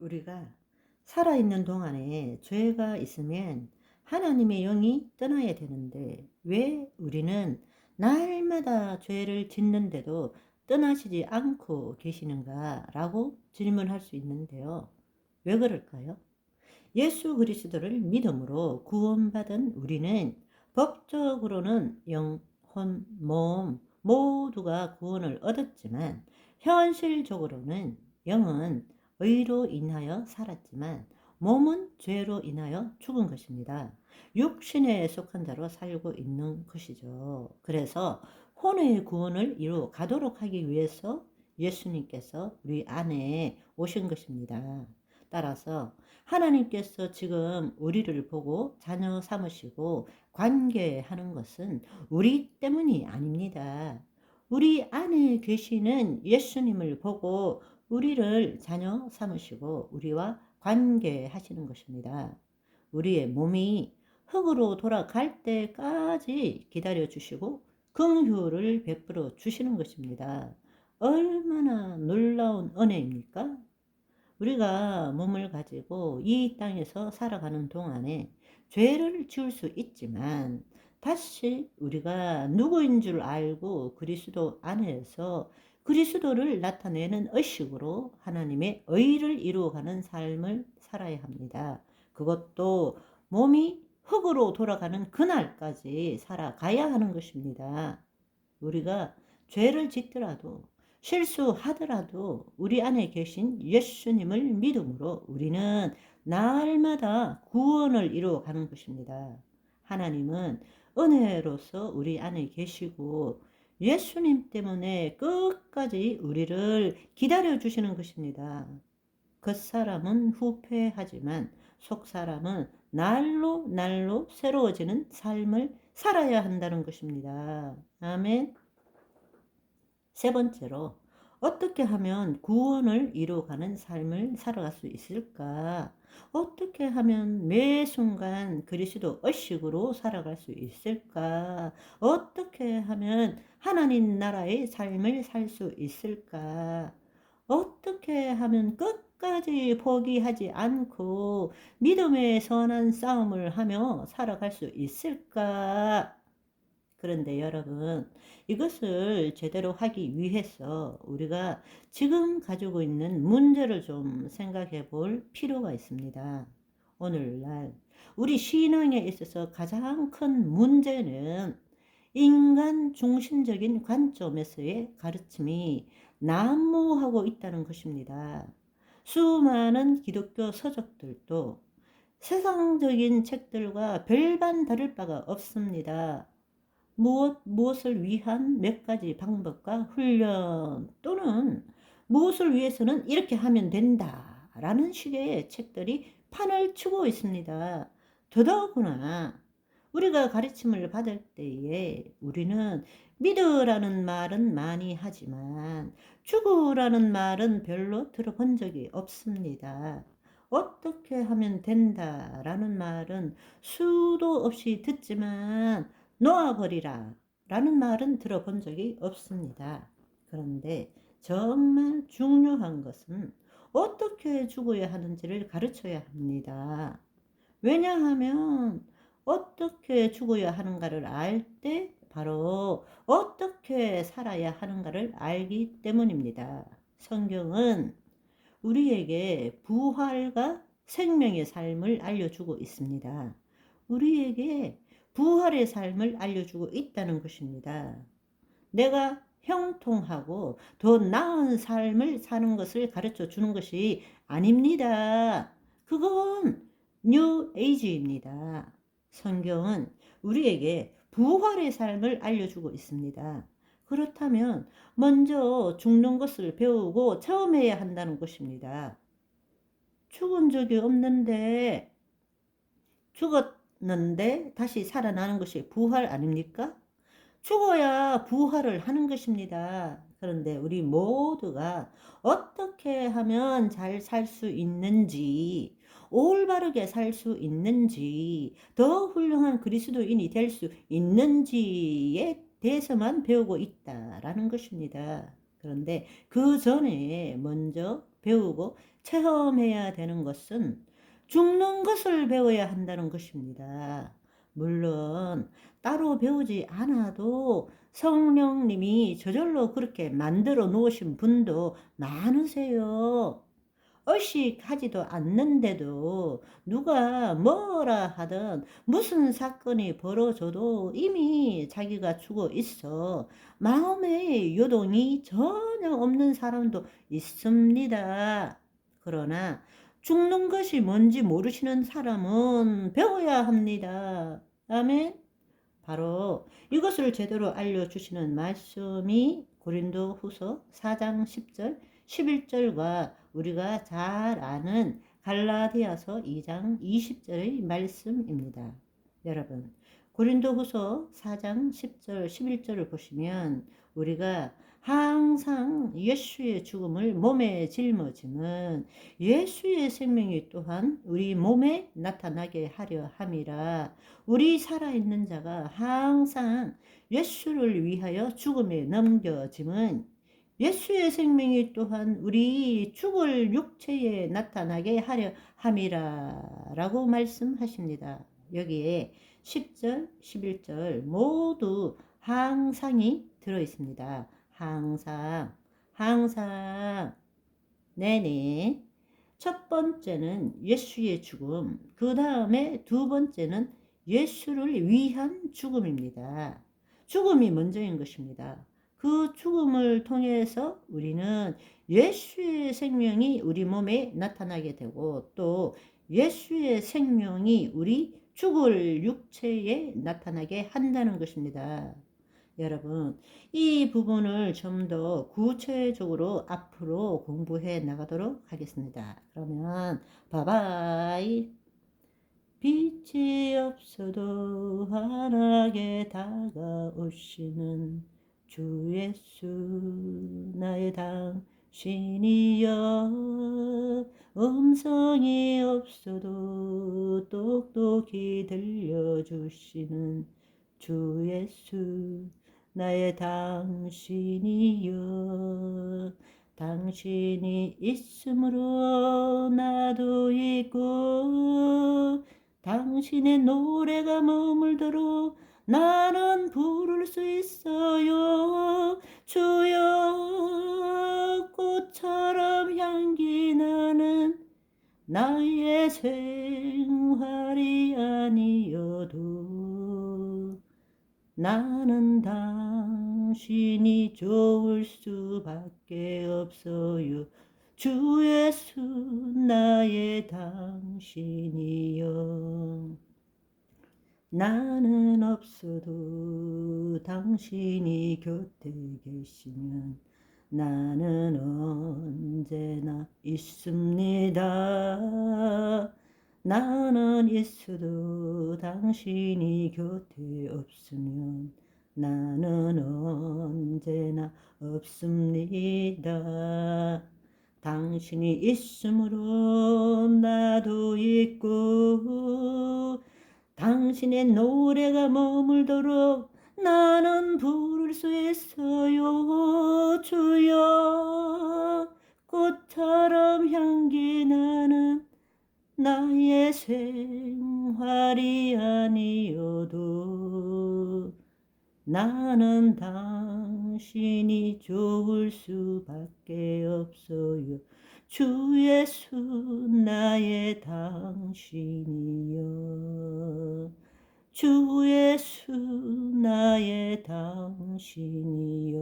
우리가 살아있는 동안에 죄가 있으면 하나님의 영이 떠나야 되는데 왜 우리는 날마다 죄를 짓는데도 떠나시지 않고 계시는가 라고 질문할 수 있는데요. 왜 그럴까요? 예수 그리스도를 믿음으로 구원받은 우리는 법적으로는 영혼, 몸 모두가 구원을 얻었지만 현실적으로는 영은 의로 인하여 살았지만 몸은 죄로 인하여 죽은 것입니다. 육신에 속한 자로 살고 있는 것이죠. 그래서 혼의 구원을 이루 가도록 하기 위해서 예수님께서 우리 안에 오신 것입니다. 따라서 하나님께서 지금 우리를 보고 자녀 삼으시고 관계하는 것은 우리 때문이 아닙니다. 우리 안에 계시는 예수님을 보고 우리를 자녀 삼으시고 우리와 관계하시는 것입니다. 우리의 몸이 흙으로 돌아갈 때까지 기다려 주시고 긍휼을 베풀어 주시는 것입니다. 얼마나 놀라운 은혜입니까? 우리가 몸을 가지고 이 땅에서 살아가는 동안에 죄를 지을 수 있지만 다시 우리가 누구인 줄 알고 그리스도 안에서 그리스도를 나타내는 의식으로 하나님의 의를 이루어가는 삶을 살아야 합니다. 그것도 몸이 흙으로 돌아가는 그날까지 살아가야 하는 것입니다. 우리가 죄를 짓더라도 실수하더라도 우리 안에 계신 예수님을 믿음으로 우리는 날마다 구원을 이루어 가는 것입니다. 하나님은 은혜로서 우리 안에 계시고 예수님 때문에 끝까지 우리를 기다려 주시는 것입니다. 겉사람은 후패하지만 속사람은 날로 날로 새로워지는 삶을 살아야 한다는 것입니다. 아멘. 세 번째로 어떻게 하면 구원을 이루어가는 삶을 살아갈 수 있을까? 어떻게 하면 매 순간 그리스도 의식으로 살아갈 수 있을까? 어떻게 하면 하나님 나라의 삶을 살 수 있을까? 어떻게 하면 끝까지 포기하지 않고 믿음의 선한 싸움을 하며 살아갈 수 있을까? 그런데 여러분, 이것을 제대로 하기 위해서 우리가 지금 가지고 있는 문제를 좀 생각해 볼 필요가 있습니다. 오늘날 우리 신앙에 있어서 가장 큰 문제는 인간 중심적인 관점에서의 가르침이 난무하고 있다는 것입니다. 수많은 기독교 서적들도 세상적인 책들과 별반 다를 바가 없습니다. 무엇, 무엇을 위한 몇 가지 방법과 훈련 또는 무엇을 위해서는 이렇게 하면 된다. 라는 식의 책들이 판을 치고 있습니다. 더더구나 우리가 가르침을 받을 때에 우리는 믿으라는 말은 많이 하지만 죽으라는 말은 별로 들어본 적이 없습니다. 어떻게 하면 된다라는 말은 수도 없이 듣지만 놓아버리라 라는 말은 들어본 적이 없습니다. 그런데 정말 중요한 것은 어떻게 죽어야 하는지를 가르쳐야 합니다. 왜냐하면 어떻게 죽어야 하는가를 알 때 바로 어떻게 살아야 하는가를 알기 때문입니다. 성경은 우리에게 부활과 생명의 삶을 알려주고 있습니다. 우리에게 부활의 삶을 알려주고 있다는 것입니다. 내가 형통하고 더 나은 삶을 사는 것을 가르쳐 주는 것이 아닙니다. 그건 뉴 에이지입니다. 성경은 우리에게 부활의 삶을 알려주고 있습니다. 그렇다면 먼저 죽는 것을 배우고 처음 해야 한다는 것입니다. 죽은 적이 없는데 죽었 는데 다시 살아나는 것이 부활 아닙니까? 죽어야 부활을 하는 것입니다. 그런데 우리 모두가 어떻게 하면 잘 살 수 있는지, 올바르게 살 수 있는지, 더 훌륭한 그리스도인이 될 수 있는지에 대해서만 배우고 있다라는 것입니다. 그런데 그 전에 먼저 배우고 체험해야 되는 것은 죽는 것을 배워야 한다는 것입니다. 물론 따로 배우지 않아도 성령님이 저절로 그렇게 만들어 놓으신 분도 많으세요. 의식하지도 않는데도 누가 뭐라 하든 무슨 사건이 벌어져도 이미 자기가 죽어 있어 마음의 요동이 전혀 없는 사람도 있습니다. 그러나 죽는 것이 뭔지 모르시는 사람은 배워야 합니다. 아멘. 바로 이것을 제대로 알려주시는 말씀이 고린도 후서 4장 10절, 11절과 우리가 잘 아는 갈라디아서 2장 20절의 말씀입니다. 여러분, 고린도 후서 4장 10절, 11절을 보시면 우리가 항상 예수의 죽음을 몸에 짊어짐은 예수의 생명이 또한 우리 몸에 나타나게 하려 함이라 우리 살아있는 자가 항상 예수를 위하여 죽음에 넘겨짐은 예수의 생명이 또한 우리 죽을 육체에 나타나게 하려 함이라 라고 말씀하십니다. 여기에 10절, 11절 모두 항상이 들어 있습니다. 항상, 항상. 네네. 첫 번째는 예수의 죽음, 그 다음에 두 번째는 예수를 위한 죽음입니다. 죽음이 먼저인 것입니다. 그 죽음을 통해서 우리는 예수의 생명이 우리 몸에 나타나게 되고 또 예수의 생명이 우리 죽을 육체에 나타나게 한다는 것입니다. 여러분, 이 부분을 좀 더 구체적으로 앞으로 공부해 나가도록 하겠습니다. 그러면, 바바이. 빛이 없어도 환하게 다가오시는 주 예수 나의 당신이여 음성이 없어도 똑똑히 들려주시는 주 예수 나의 당신이여. 당신이 있으므로 나도 있고 당신의 노래가 머물도록 나는 부를 수 있어요. 주여 꽃처럼 향기 나는 나의 생활이 아니어도 나는 당신이 좋을 수밖에 없어요 주 예수 나의 당신이여 나는 없어도 당신이 곁에 계시면 나는 언제나 있습니다. 나는 있어도 당신이 곁에 없으면 나는 언제나 없습니다. 당신이 있으므로 나도 있고 당신의 노래가 머물도록 나는 부를 수 있어요 주여 꽃처럼 향기 나는 나의 생활이 아니어도 나는 당신이 좋을 수밖에 없어요. 주 예수 나의 당신이여. 주 예수 나의 당신이여